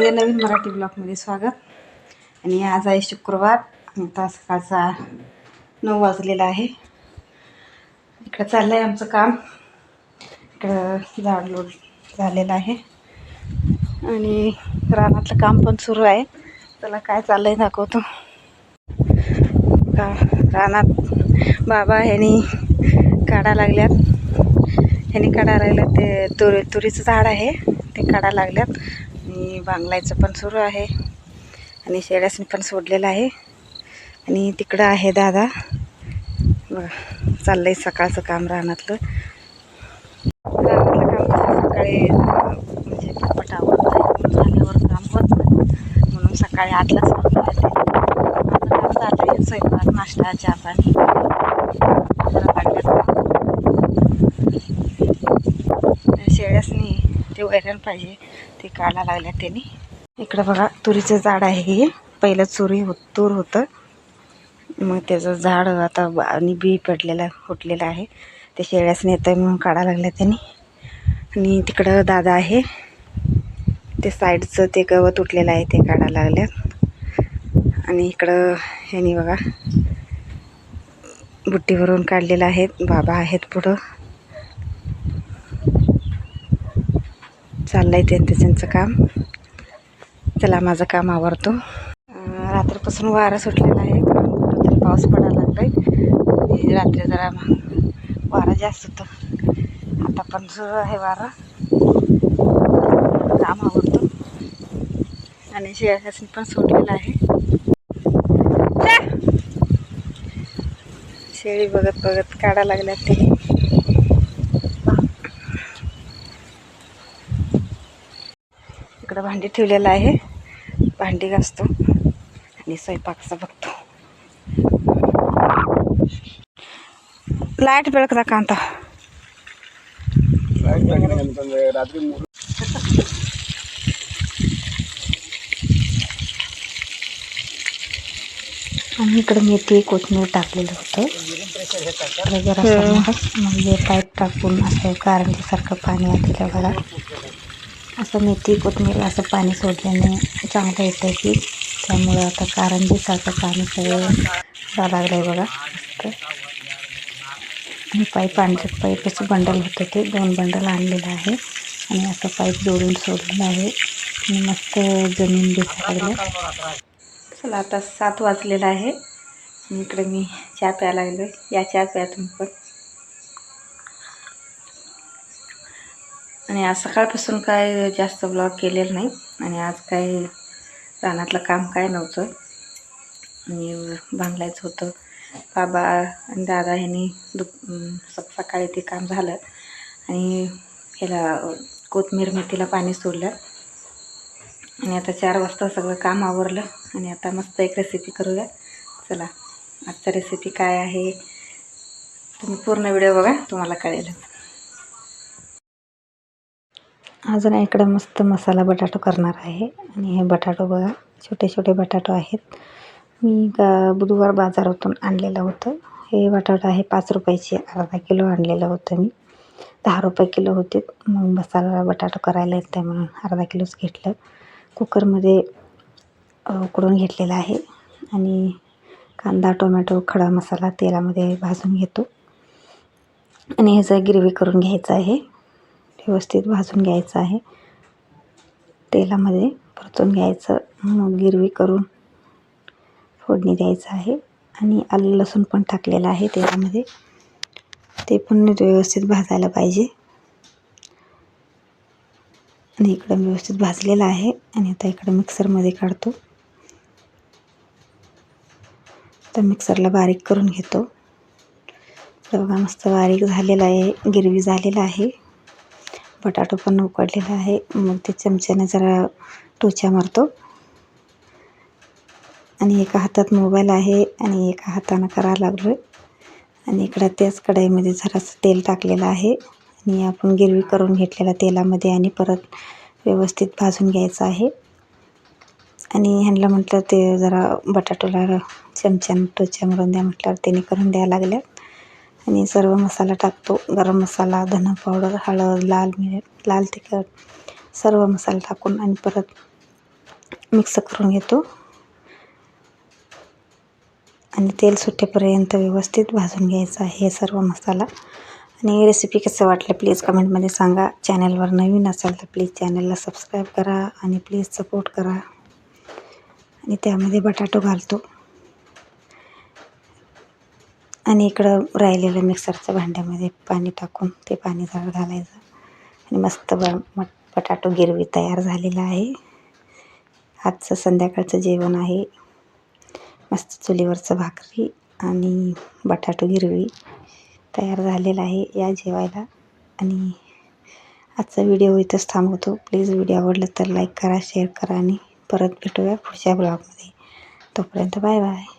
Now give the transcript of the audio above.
माझ्या नवीन मराठी ब्लॉगमध्ये स्वागत. आणि आज आहे शुक्रवार. आता सकाळचा नऊ वाजलेला आहे. इकडं चाललं आहे आमचं काम. इकडं झाड लोड झालेलं आहे. आणि रानातलं काम पण सुरू आहे. त्याला काय चाललं आहे दाखवतो. का रानात बाबा ह्यानी काढा लागल्यात. ह्यानी काढा लागल्यात ते तुरी तुरीचं झाड आहे. ते काढा लागल्यात. आणि बांगलायचं पण सुरू आहे. आणि शेळ्यासनी पण सोडलेलं आहे. आणि तिकडं आहे दादा. बघा चाललं आहे सकाळचं काम रानातलं. रानातलं काम कसं सकाळी म्हणजे पटपट झाल्यावर काम होत म्हणून सकाळी आठलाच सुरू काम चाललं आहे स्वयंपाक नाश्ता चहा पाणी जरा लागल्यात म्हणजे ते वैरण पाहिजे ते काढा लागल्या त्यांनी. इकडं बघा तुरीचं झाड आहे हे. पहिलं चुरी होत तूर होतं. मग त्याचं झाड आता आणि बी पडलेलं फुटलेलं आहे. ते शेळ्यासनी नेतं म्हणून काढा लागल्या त्यांनी. आणि तिकडं दादा आहे. ते साईडचं ते गवत उठलेलं आहे ते काढा लागल्यात. आणि इकडं ह्यानी बघा बुट्टीवरून काढलेलं आहेत. बाबा आहेत पुढं. चाललंय त्यांचं त्यांचं काम. चला माझं काम आवडतो. रात्रीपासून वारा सुटलेला आहे कुठंतरी पाऊस पडायला लागलाय. रात्री जरा वारा जास्त होतं. आता पण सुरू आहे वारा. काम आवडतो. आणि शेळ्यासनी पण सोडलेलं आहे. शेळी बघत बघत काढा लागल्यात ते. इकडं भांडी ठेवलेलं आहे. भांडी घासतो आणि स्वयंपाकचा बघतो. लाइट बेळकदा कांता रात्री आणि इकडं मेथी कोथमीर टाकलेलं होतं. जरा म्हणजे पाईप टाकून असं कारंजीसारखं पाणी आलेलं बघा असं मेथी कोथमीर असं पाणी सोडल्याने चांगलं येतं की त्यामुळं आता कारंजीसारखं पाणी सगळं जायला लागलं आहे बघा. मस्त आणि पाईप आणलं. पाईपाचं बंडल होतं ते दोन बंडल आणलेलं आहे. आणि असं पाईप जोडून सोडलेलं आहे. आणि मस्त जमीन दिसायला चला आता सात वाजलेला आहे. इकडे मी चहा प्यायला लागलो या चहा प्या तुम्ही पण. आणि आज सकाळपासून काय जास्त ब्लॉग केलेलं नाही आणि आज काय रानातलं काम काय नव्हतं. आणि बांधलायचं होतं. बाबा आणि दादा ह्यांनी दुप सकाळी ते काम झालं आणि ह्याला कोथमीर मेथीला पाणी सोडलं. आणि आता चार वाजता सगळं काम आवरलं आणि आता मस्त एक रेसिपी करूया. चला आजचा रेसिपी काय आहे? तुम्ही पूर्ण व्हिडिओ बघा तुम्हाला कळेल अजून इकडं मस्त मसाला बटाटो करणार आहे. आणि हे बटाटो बघा छोटे छोटे बटाटो आहेत. मी का बुधवार बाजारातून आणलेलं होतं. हे बटाटो आहे पाच रुपयाचे अर्धा किलो आणलेलं होतं मी. दहा रुपये किलो होते. मग मसाला बटाटो करायला येतं म्हणून अर्धा किलोच घेतलं. कुकरमध्ये उकडून घेतलेला आहे. आणि कांदा टोमॅटो खडा मसाला तेलामध्ये भाजून घेतो. आणि ह्याचं गिरवी करून घ्यायचं आहे. व्यवस्थित भाजून घ्यायचं आहे. तेलामध्ये परतून घ्यायचं. मग गिरवी करून फोडणी द्यायचं आहे. आणि आलं लसूण पण टाकलेलं आहे तेलामध्ये. ते पण व्यवस्थित भाजायला पाहिजे. आणि इकडं व्यवस्थित भाजलेलं आहे. आणि आता इकडं मिक्सरमध्ये काढतो. तर मिक्सरला बारीक करून घेतो. बघा मस्त बारीक झालेलं आहे. गिरवी झालेलं आहे. बटाटो पण उकडलेला आहे. मग ते चमच्याने जरा टोचा मारतो. आणि एका हातात मोबाईल आहे आणि एका हातानं करावं लागलो आणि इकडं त्याच कढाईमध्ये जरासं तेल टाकलेलं आहे. आणि आपण गिरवी करून घेतलेल्या तेलामध्ये आणि परत व्यवस्थित भाजून घ्यायचं आहे. आणि ह्यांना म्हटलं ते जरा बटाटोला चमच्यानं टोच्या मारून द्या म्हटल्यावर त्यांनी करून द्यायला लागल्या. आणि सर्व मसाला टाकतो. गरम मसाला धना पावडर हळद लाल मिर लाल तिखट सर्व मसाला टाकून आणि परत मिक्स करून घेतो. आणि तेल सुटेपर्यंत व्यवस्थित भाजून घ्यायचं आहे हे सर्व मसाला. आणि रेसिपी कसं वाटलं प्लीज कमेंटमध्ये सांगा. चॅनलवर नवीन असाल तर प्लीज चॅनलला सबस्क्राईब करा आणि प्लीज सपोर्ट करा. आणि त्यामध्ये बटाटो घालतो. आणि इकडं राहिलेलं मिक्सरच्या भांड्यामध्ये पाणी टाकून ते पाणी जरा घालायचं. आणि मस्त ब मट बटाटो गिरवी तयार झालेला आहे. आजचं संध्याकाळचं जेवण आहे. मस्त चुलीवरचं भाकरी आणि बटाटो गिरवी तयार झालेला आहे या जेवायला. आणि आजचा व्हिडिओ इथंच थांबवतो. प्लीज व्हिडिओ आवडला तर लाईक करा शेअर करा आणि परत भेटूया पुढच्या ब्लॉगमध्ये. तोपर्यंत बाय बाय.